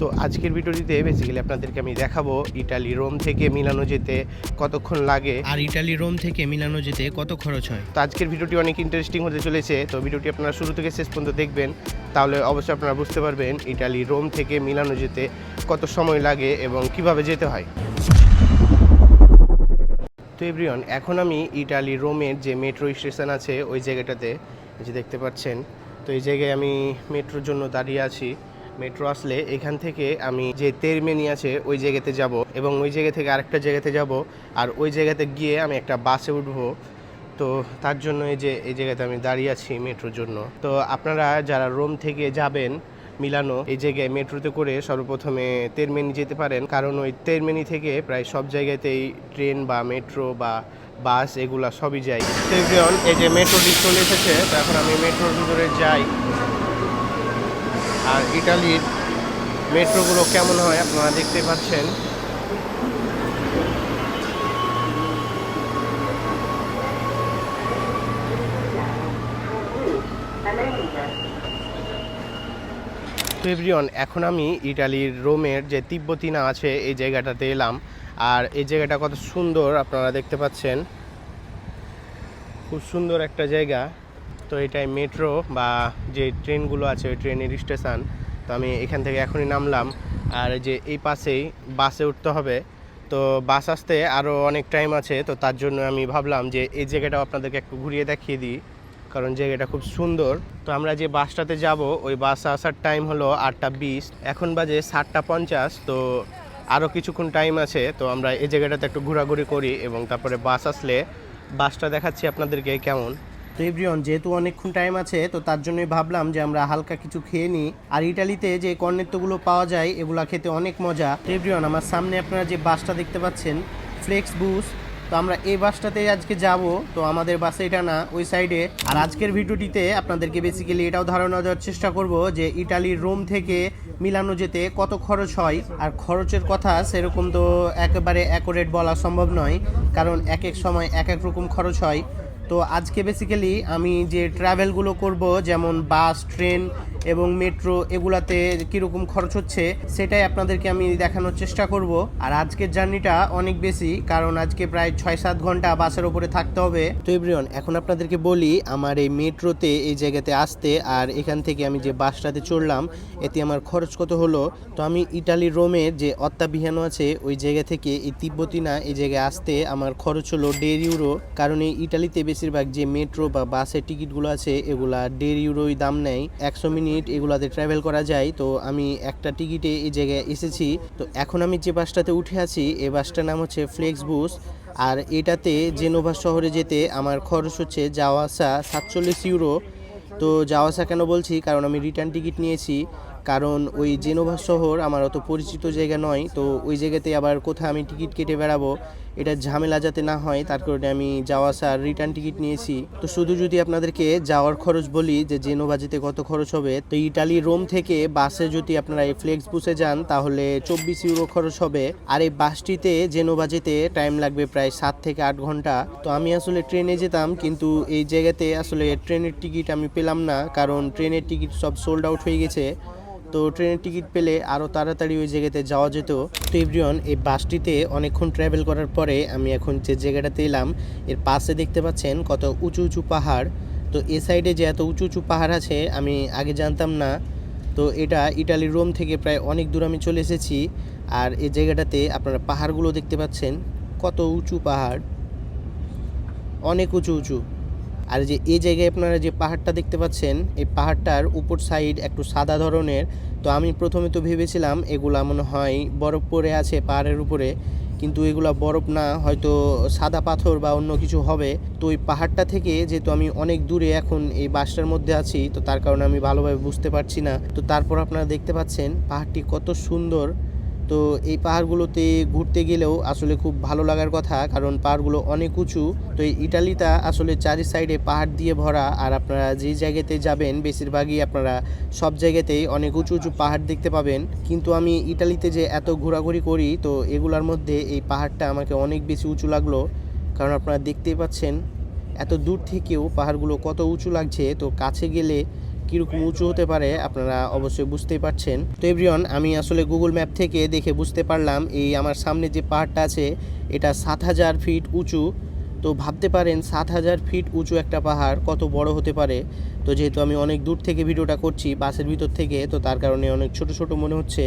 তো আজকের ভিডিওটিতে বেসিক্যালি আপনাদেরকে আমি দেখাবো ইটালি রোম থেকে মিলানো যেতে কতক্ষণ লাগে। আর ইটালি রোম থেকে মিলানো যেতে কত খরচ হয়? তো আজকের ভিডিওটি অনেক ইন্টারেস্টিং হতে চলেছে তো ভিডিওটি আপনারা শুরু থেকে শেষ পর্যন্ত দেখবেন। তাহলে অবশ্যই আপনারা বুঝতে পারবেন ইটালি রোম থেকে মিলানো যেতে কত সময় লাগে এবং কীভাবে যেতে হয়। তো এভরিওয়ান এখন আমি ইটালি রোমের যে মেট্রো স্টেশন আছে ওই জায়গাটাতে যে দেখতে পাচ্ছেন তো এই জায়গায় আমি মেট্রোর জন্য দাঁড়িয়ে আছি। মেট্রো আসলে এখান থেকে আমি যে তেরমেনি আছে, ওই জায়গাতে যাব এবং ওই জায়গা থেকে আরেকটা জায়গাতে যাব আর ওই জায়গাতে গিয়ে আমি একটা বাসে উঠবো। তো তার জন্য এই যে, এই জায়গাতে আমি দাঁড়িয়ে আছি মেট্রোর জন্য। তো আপনারা যারা রোম থেকে যাবেন, মিলানো, এই জায়গায় মেট্রোতে করে সর্বপ্রথমে তেরমেনি যেতে পারেন। কারণ ওই তেরমেনি থেকে প্রায় সব জায়গাতেই ট্রেন বা মেট্রো বা বাস এগুলা সবই যায়। এই যে মেট্রোটি চলে এসেছে, তো এখন আমি মেট্রোর ভিতরে যাই। আর ইটালির মেট্রোগুলো কেমন হয় আপনারা দেখতে পাচ্ছেন? এভরিওয়ান, এখন আমি ইটালির রোমের যে তিব্বতিনা আছে, এই জায়গাটাতে এলাম। আর এই জায়গাটা কত সুন্দর আপনারা দেখতে পাচ্ছেন। খুব সুন্দর একটা জায়গা। তো এটাই মেট্রো বা যে ট্রেনগুলো আছে, ওই ট্রেনের স্টেশন তো আমি এখান থেকে এখনই নামলাম। আর যে এই পাশেই বাসে উঠতে হবে। তো বাস আসতে আরও অনেক টাইম আছে। তো তার জন্য আমি ভাবলাম যে এই জায়গাটাও আপনাদেরকে একটু ঘুরিয়ে দেখিয়ে দিই। কারণ জায়গাটা খুব সুন্দর। তো আমরা যে বাসটাতে যাব, ওই বাস আসার টাইম হলো আটটা বিশ। এখন বাজে সাতটা পঞ্চাশ। তো আরও কিছুক্ষণ টাইম আছে। তো আমরা এই জায়গাটাতে একটু ঘোরাঘুরি করি এবং তারপরে বাস আসলে বাসটা দেখাচ্ছি আপনাদেরকে কেমন। তো এভরিওয়ান, যেহেতু অনেকক্ষণ টাইম আছে, তো তার জন্যই ভাবলাম যে আমরা হালকা কিছু খেয়ে নিই। আর ইটালিতে যে কর্নেত্তগুলো পাওয়া যায়, এগুলো খেতে অনেক মজা। তো এভরিওয়ান, আমার সামনে আপনারা যে বাসটা দেখতে পাচ্ছেন ফ্লেক্স বুস তো আমরা এই বাসটাতে আজকে যাব। তো আমাদের বাসে এটা না, ওই সাইডে আর আজকের ভিডিওটিতে আপনাদেরকে বেসিক্যালি এটাও ধারণা দেওয়ার চেষ্টা করব যে ইটালির রোম থেকে মিলানো যেতে কত খরচ হয়। আর খরচের কথা সেরকম তো একেবারে অ্যাকোরেট বলা সম্ভব নয়। কারণ এক এক সময় এক এক রকম খরচ হয়। তো আজকে বেসিক্যালি আমি যে ট্রাভেলগুলো করব যেমন বাস ট্রেন এবং মেট্রো এগুলাতে কীরকম খরচ হচ্ছে সেটাই আপনাদেরকে আমি দেখানোর চেষ্টা করব। আর আজকের জার্নিটা অনেক বেশি, কারণ আজকে প্রায় ছয় সাত ঘণ্টা বাসের ওপরে থাকতে হবে। তো এভরিওয়ান, এখন আপনাদেরকে বলি, আমার এই মেট্রোতে, এই জায়গাতে আসতে আর এখান থেকে আমি যে বাসটাতে চড়লাম, এতে আমার খরচ কত হলো? তো আমি ইটালি রোমের যে অত্যাবিহানো আছে, ওই জায়গা থেকে এই তিব্বতী না এই জায়গায় আসতে আমার খরচ হলো দেড় ইউরো। কারণ এই ইটালিতে বেশিরভাগ যে মেট্রো বা বাসের টিকিটগুলো আছে, এগুলা দেড় ইউরোই দাম নেয়। একশো মিনিট এগুলাতে ট্রাভেল করা যায়, তো আমি একটা টিকিটে এই জায়গায় এসেছি। তো এখন আমি যে বাসটাতে উঠে আছি এই বাসটার নাম হচ্ছে ফ্লেক্স বুস আর এটাতে জেনোভা শহরে যেতে আমার খরচ হচ্ছে যাওয়া আসা সাতচল্লিশ ইউরো তো যাওয়া আসা কেন বলছি? কারণ আমি রিটার্ন টিকিট নিয়েছি। কারণ ওই জেনোভা শহর আমার অত পরিচিত জায়গা নয়, তো ওই জায়গাতে আবার কোথায় আমি টিকিট কেটে বেড়াবো, এটা ঝামেলা যাতে না হয়, তার কারণে আমি যাওয়া আসার রিটার্ন টিকিট নিয়েছি। তো শুধু যদি আপনাদেরকে যাওয়ার খরচ বলি যে জেনোভা যেতে কত খরচ হবে, তো ইটালি রোম থেকে বাসে যদি আপনারা এই ফ্লেক্স বুসে যান, তাহলে চব্বিশ ইউরো খরচ হবে। আর এই বাসটিতে জেনোভা যেতে টাইম লাগবে প্রায় সাত থেকে আট ঘণ্টা। তো আমি আসলে ট্রেনে যেতাম, কিন্তু এই জায়গাতে আসলে ট্রেনের টিকিট আমি পেলাম না, কারণ ট্রেনের টিকিট সব সোল্ড আউট হয়ে গেছে। তো ট্রেনের টিকিট পেলে আরও তাড়াতাড়ি ওই জায়গাতে যাওয়া যেত। তো এভরিওয়ান এই বাসটিতে অনেকক্ষণ ট্রাভেল করার পরে আমি এখন যে জায়গাটাতে এলাম, এর পাশে দেখতে পাচ্ছেন কত উঁচু উঁচু পাহাড়। তো এ সাইডে যে এত উঁচু উঁচু পাহাড় আছে, আমি আগে জানতাম না। তো এটা ইটালির রোম থেকে প্রায় অনেক দূর আমি চলে এসেছি। আর এই জায়গাটাতে আপনারা পাহাড়গুলো দেখতে পাচ্ছেন, কত উঁচু পাহাড়। অনেক উঁচু উঁচু। আর যে এই জায়গায় আপনারা যে পাহাড়টা দেখতে পাচ্ছেন, এই পাহাড়টার উপর সাইড একটু সাদা ধরনের, তো আমি প্রথমে তো ভেবেছিলাম এগুলা মনে হয় বরফ পড়ে আছে পাহাড়ের উপরে, কিন্তু এগুলা বরফ না, হয়তো সাদা পাথর বা অন্য কিছু হবে। তো ওই পাহাড়টা থেকে যেহেতু আমি অনেক দূরে এখন এই বাসটার মধ্যে আছি, তো তার কারণে আমি ভালোভাবে বুঝতে পারছি না। তো তারপর আপনারা দেখতে পাচ্ছেন পাহাড়টি কত সুন্দর। তো এই পাহাড়গুলোতে ঘুরতে গেলেও আসলে খুব ভালো লাগার কথা, কারণ পাহাড়গুলো অনেক উঁচু। তো এই ইটালিটা আসলে চারি সাইডে পাহাড় দিয়ে ভরা, আর আপনারা যেই জায়গাতে যাবেন বেশিরভাগই আপনারা সব জায়গাতেই অনেক উঁচু উঁচু পাহাড় দেখতে পাবেন। কিন্তু আমি ইটালিতে যে এত ঘোরাঘুরি করি, তো এগুলার মধ্যে এই পাহাড়টা আমাকে অনেক বেশি উঁচু লাগল। কারণ আপনারা দেখতেই পাচ্ছেন, এত দূর থেকেও পাহাড়গুলো কত উঁচু লাগছে। তো কাছে গেলে কীরকম উঁচু হতে পারে আপনারা অবশ্যই বুঝতেই পারছেন। তো এভরিওয়ান, আমি আসলে গুগল ম্যাপ থেকে দেখে বুঝতে পারলাম, এই আমার সামনে যে পাহাড়টা আছে, এটা সাত হাজার ফিট উঁচু। তো ভাবতে পারেন, সাত হাজার ফিট উঁচু একটা পাহাড় কত বড় হতে পারে। তো যেহেতু আমি অনেক দূর থেকে ভিডিওটা করছি, বাসের ভিতর থেকে, তো তার কারণে অনেক ছোট ছোট মনে হচ্ছে।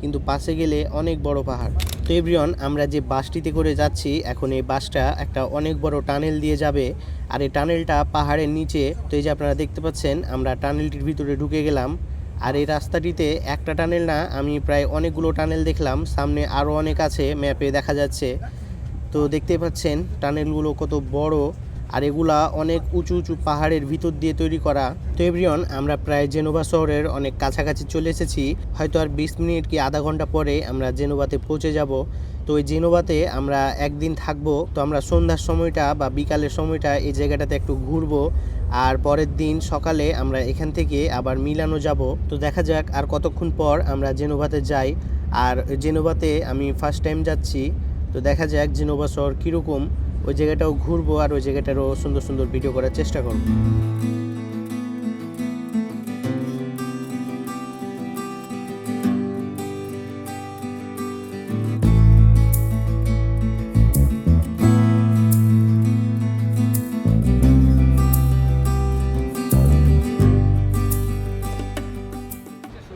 কিন্তু পাশে গেলে অনেক বড় পাহাড়। তো এভরিওয়ান, আমরা যে বাসটিতে করে যাচ্ছি, এখন এই বাসটা একটা অনেক বড় টানেল দিয়ে যাবে। আর এই টানেলটা পাহাড়ের নিচে, তো এই যে আপনারা দেখতে পাচ্ছেন, আমরা টানেলটির ভিতরে ঢুকে গেলাম। আর এই রাস্তাটিতে একটা টানেল না, আমি প্রায় অনেকগুলো টানেল দেখলাম। সামনে আরও অনেক আছে, ম্যাপে দেখা যাচ্ছে। তো দেখতে পাচ্ছেন, টানেলগুলো কত বড়। আর এগুলা অনেক উঁচু উঁচু পাহাড়ের ভিতর দিয়ে তৈরি করা। তো এভরিওয়ান, আমরা প্রায় জেনোভা শহরের অনেক কাছাকাছি চলে এসেছি। হয়তো আর বিশ মিনিট কি আধা ঘণ্টা পরে আমরা জেনোভাতে পৌঁছে যাব। তো ওই জেনোভাতে আমরা একদিন থাকব। তো আমরা সন্ধ্যার সময়টা বা বিকালের সময়টা এই জায়গাটাতে একটু ঘুরবো। আর পরের দিন সকালে আমরা এখান থেকে আবার মিলানো যাব। তো দেখা যাক আর কতক্ষণ পর আমরা জেনোভাতে যাই। আর জেনোভাতে আমি ফার্স্ট টাইম যাচ্ছি। তো দেখা যাক জেনোভা শহর কীরকম। ওই জায়গাটাও ঘুরবো আর ওই জায়গাটারও সুন্দর সুন্দর ভিডিও করার চেষ্টা করব।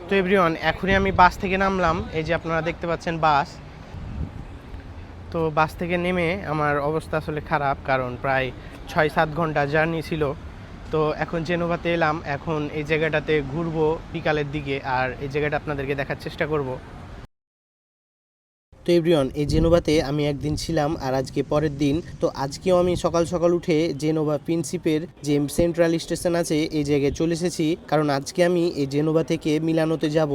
তো এভরিওয়ান, এখনই আমি বাস থেকে নামলাম। এই যে আপনারা দেখতে পাচ্ছেন বাস। তো বাস থেকে নেমে আমার অবস্থা আসলে খারাপ, কারণ প্রায় ছয় সাত ঘণ্টা জার্নি ছিল। তো এখন জেনোভাতে এলাম, এখন এই জায়গাটাতে ঘুরবো বিকালের দিকে আর এই জায়গাটা আপনাদেরকে দেখার চেষ্টা করব। তো এভরিওয়ান, এই জেনোভাতে আমি একদিন ছিলাম আর আজকে পরের দিন। তো আজকেও আমি সকাল সকাল উঠে জেনোভা প্রিন্সিপের যে সেন্ট্রাল স্টেশন আছে, এই জায়গায় চলে এসেছি। কারণ আজকে আমি এই জেনোভা থেকে মিলানোতে যাব।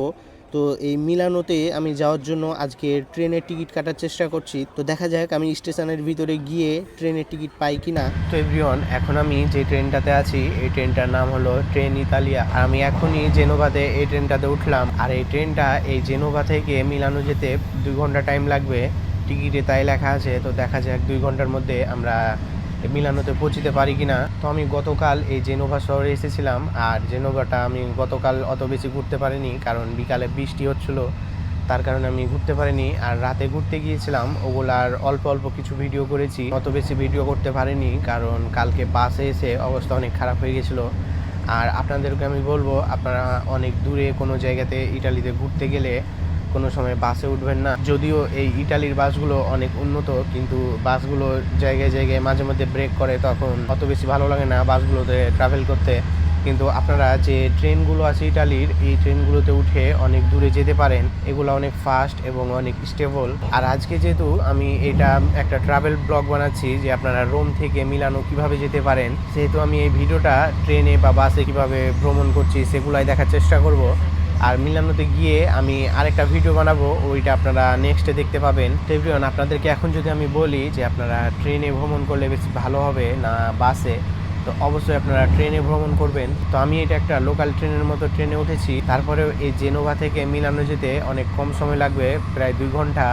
তো এই মিলানোতে আমি যাওয়ার জন্য আজকে ট্রেনের টিকিট কাটার চেষ্টা করছি। তো দেখা যাক আমি স্টেশনের ভিতরে গিয়ে ট্রেনের টিকিট পাই কি না তো এভরিওয়ান এখন আমি যে ট্রেনটাতে আছি, এই ট্রেনটার নাম হলো ট্রেন ইতালিয়া। আর আমি এখনই জেনোভাতে এই ট্রেনটাতে উঠলাম। আর এই ট্রেনটা এই জেনোভা থেকে মিলানো যেতে দুই ঘণ্টা টাইম লাগবে। টিকিটে তাই লেখা আছে, তো দেখা যাক দুই ঘণ্টার মধ্যে আমরা মিলানোতে পৌঁছতে পারি কিনা, তো আমি গতকাল এই জেনোভা শহরে এসেছিলাম। আর জেনোভাটা আমি গতকাল অত বেশি ঘুরতে পারিনি, কারণ বিকালে বৃষ্টি হচ্ছিল, তার কারণে আমি ঘুরতে পারিনি। আর রাতে ঘুরতে গিয়েছিলাম, ওগুলার অল্প অল্প কিছু ভিডিও করেছি, অত বেশি ভিডিও করতে পারিনি, কারণ কালকে বাসে এসে অবস্থা অনেক খারাপ হয়ে গেছিল। আর আপনাদেরকে আমি বলব, আপনারা অনেক দূরে কোনো জায়গাতে ইটালিতে ঘুরতে গেলে কোনো সময় বাসে উঠবেন না। যদিও এই ইটালির বাসগুলো অনেক উন্নত, কিন্তু বাসগুলো জায়গায় জায়গায় মাঝে মধ্যে ব্রেক করে তখন অত বেশি ভালো লাগে না বাসগুলোতে ট্রাভেল করতে। কিন্তু আপনারা যে ট্রেনগুলো আছে ইটালির, এই ট্রেনগুলোতে উঠে অনেক দূরে যেতে পারেন। এগুলো অনেক ফাস্ট এবং অনেক স্টেবল আর আজকে যেহেতু আমি এটা একটা ট্রাভেল ব্লগ বানাচ্ছি, যে আপনারা রোম থেকে মিলানো কীভাবে যেতে পারেন, সেহেতু আমি এই ভিডিওটা ট্রেনে বা বাসে কীভাবে ভ্রমণ করছি সেগুলাই দেখার চেষ্টা করব। আর মিলানোতে গিয়ে আমি আরেকটা ভিডিও বানাবো, ওইটা আপনারা নেক্সটে দেখতে পাবেন। তো আপনাদেরকে এখন যদি আমি বলি যে আপনারা ট্রেনে ভ্রমণ করলে বেশি ভালো হবে না বাসে, তো অবশ্যই আপনারা ট্রেনে ভ্রমণ করবেন। তো আমি এটা একটা লোকাল ট্রেনের মতো ট্রেনে উঠেছি। তারপরেও এই জেনোভা থেকে মিলানো যেতে অনেক কম সময় লাগবে, প্রায় দুই ঘণ্টা।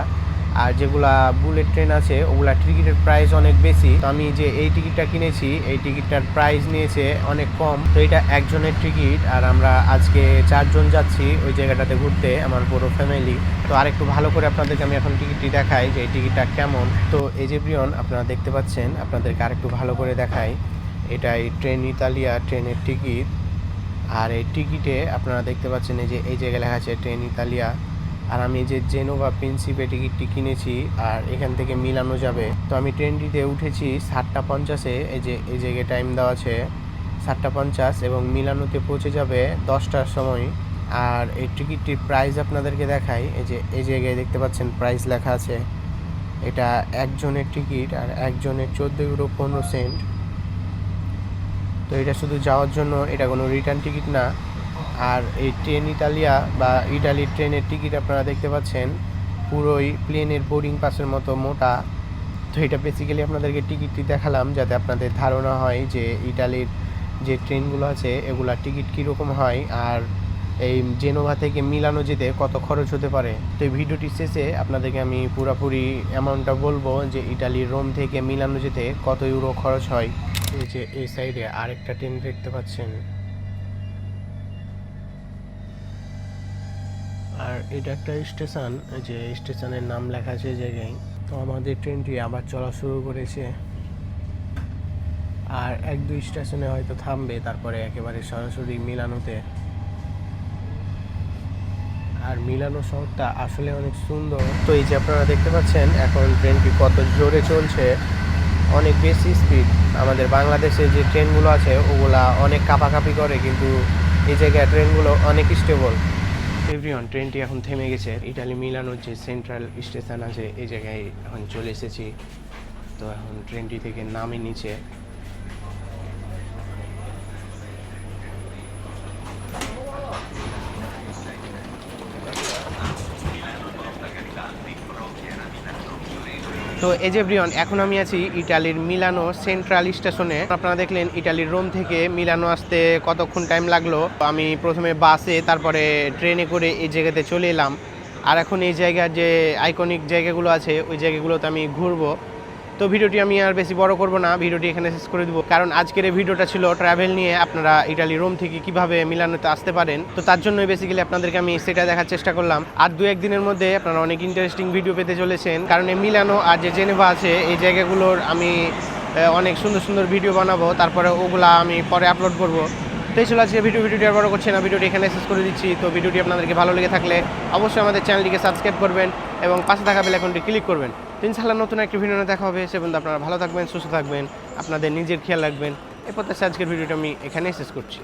আর যেগুলা বুলেট ট্রেন আছে, ওগুলা টিকিটের প্রাইস অনেক বেশি। তো আমি যে এই টিকিটটা কিনেছি, এই টিকিটটার প্রাইস নিয়েছে অনেক কম। তো এটা একজনের টিকিট, আর আমরা আজকে চারজন যাচ্ছি ওই জায়গাটাতে ঘুরতে, আমার পুরো ফ্যামিলি তো আরেকটু ভালো করে আপনাদেরকে আমি এখন টিকিটটি দেখাই যে এই টিকিটটা কেমন। তো এই যে প্রিয়ন আপনারা দেখতে পাচ্ছেন, আপনাদেরকে আরেকটু ভালো করে দেখাই। এটা এই ট্রেন ইতালিয়া ট্রেনের টিকিট। আর এই টিকিটে আপনারা দেখতে পাচ্ছেন এই যে, এই জায়গায় লেখা আছে ট্রেন ইতালিয়া। আর আমি যে জেনোভা প্রিন্সিপে টিকিটটি কিনেছি আর এখান থেকে মিলানো যাবে। তো আমি ট্রেনটিতে উঠেছি সাতটা পঞ্চাশে, এই যে, এই জায়গায় টাইম দেওয়া আছে। সাতটা পঞ্চাশ এবং মিলানোতে পৌঁছে যাবে দশটার সময়। আর এই টিকিটটির প্রাইস আপনাদেরকে দেখাই। এই যে, এই জায়গায় দেখতে পাচ্ছেন প্রাইস লেখা আছে। এটা একজনের টিকিট আর একজনের চোদ্দ ইউরো পনেরো সেন্ট তো এটা শুধু যাওয়ার জন্য, এটা কোনো রিটার্ন টিকিট না। আর এই ট্রেন ইতালিয়া বা ইটালির ট্রেনের টিকিট আপনারা দেখতে পাচ্ছেন, পুরোই প্লেনের বোর্ডিং পাসের মতো মোটা। তো এটা বেসিক্যালি আপনাদেরকে টিকিটটি দেখালাম যাতে আপনাদের ধারণা হয় যে ইটালির যে ট্রেনগুলো আছে এগুলা টিকিট কীরকম হয় আর এই জেনোভা থেকে মিলানো যেতে কত খরচ হতে পারে। তো এই ভিডিওটি শেষে আপনাদেরকে আমি পুরোপুরি অ্যামাউন্টটা বলব যে ইটালির রোম থেকে মিলানো যেতে কত ইউরো খরচ হয়। এই যে এই সাইডে আরেকটা ট্রেন দেখতে পাচ্ছেন। এটা একটা স্টেশন যে স্টেশনের নাম লেখা আছে জায়গায়। তো আমাদের ট্রেনটি আবার চলা শুরু করেছে। আর এক দুই স্টেশনে হয়তো থামবে, তারপরে একেবারে সরাসরি মিলানোতে। আর মিলানো শহরটা আসলে অনেক সুন্দর। তো এই যে আপনারা দেখতে পাচ্ছেন, এখন ট্রেনটি কত জোরে চলছে, অনেক বেশি স্পিড আমাদের বাংলাদেশে যে ট্রেনগুলো আছে, ওগুলা অনেক কাপাকাপি করে, কিন্তু এই জায়গায় ট্রেনগুলো অনেক স্টেবল এভরিওয়ান ট্রেনটি এখন থেমে গেছে। ইটালি মিলানোর যে সেন্ট্রাল স্টেশন আছে, এই জায়গায় এখন চলে এসেছি। তো এখন ট্রেনটি থেকে নামে নিচে তো এজ এভরিওয়ান এখন আমি আছি ইটালির মিলানো সেন্ট্রাল স্টেশনে আপনারা দেখলেন ইটালির রোম থেকে মিলানো আসতে কতক্ষণ টাইম লাগল। আমি প্রথমে বাসে তারপরে ট্রেনে করে এই জায়গাতে চলে এলাম। আর এখন এই জায়গার যে আইকনিক জায়গাগুলো আছে, ওই জায়গাগুলোতে আমি ঘুরবো। তো ভিডিওটি আমি আর বেশি বড় করব না, ভিডিওটি এখানে শেষ করে দেবো। কারণ আজকের এই ভিডিওটা ছিল ট্রাভেল নিয়ে আপনারা ইটালি রোম থেকে কীভাবে মিলানোতে আসতে পারেন। তো তার জন্যই বেসিক্যালি আপনাদেরকে আমি সেটা দেখার চেষ্টা করলাম। আর দু একদিনের মধ্যে আপনারা অনেক ইন্টারেস্টিং ভিডিও পেতে চলেছেন। কারণ এই মিলানো আর যে জেনেভা আছে, এই জায়গাগুলোর আমি অনেক সুন্দর সুন্দর ভিডিও বানাবো। তারপরে ওগুলা আমি পরে আপলোড করব। তো এই ছিল আজকে ভিডিও ভিডিওটি আর বড় করছে না। ভিডিওটি এখানে শেষ করে দিচ্ছি। তো ভিডিওটি আপনাদেরকে ভালো লেগে থাকলে অবশ্যই আমাদের চ্যানেলটিকে সাবস্ক্রাইব করবেন এবং পাশে থাকা বেল আইকনটি ক্লিক করবেন। তো ইনশাআল্লাহ নতুন একটি ভিডিও দেখা হবে। সে পর্যন্ত আপনারা ভালো থাকবেন, সুস্থ থাকবেন, আপনাদের নিজের খেয়াল রাখবেন। এরপর আজকের ভিডিওটা আমি এখানেই শেষ করছি।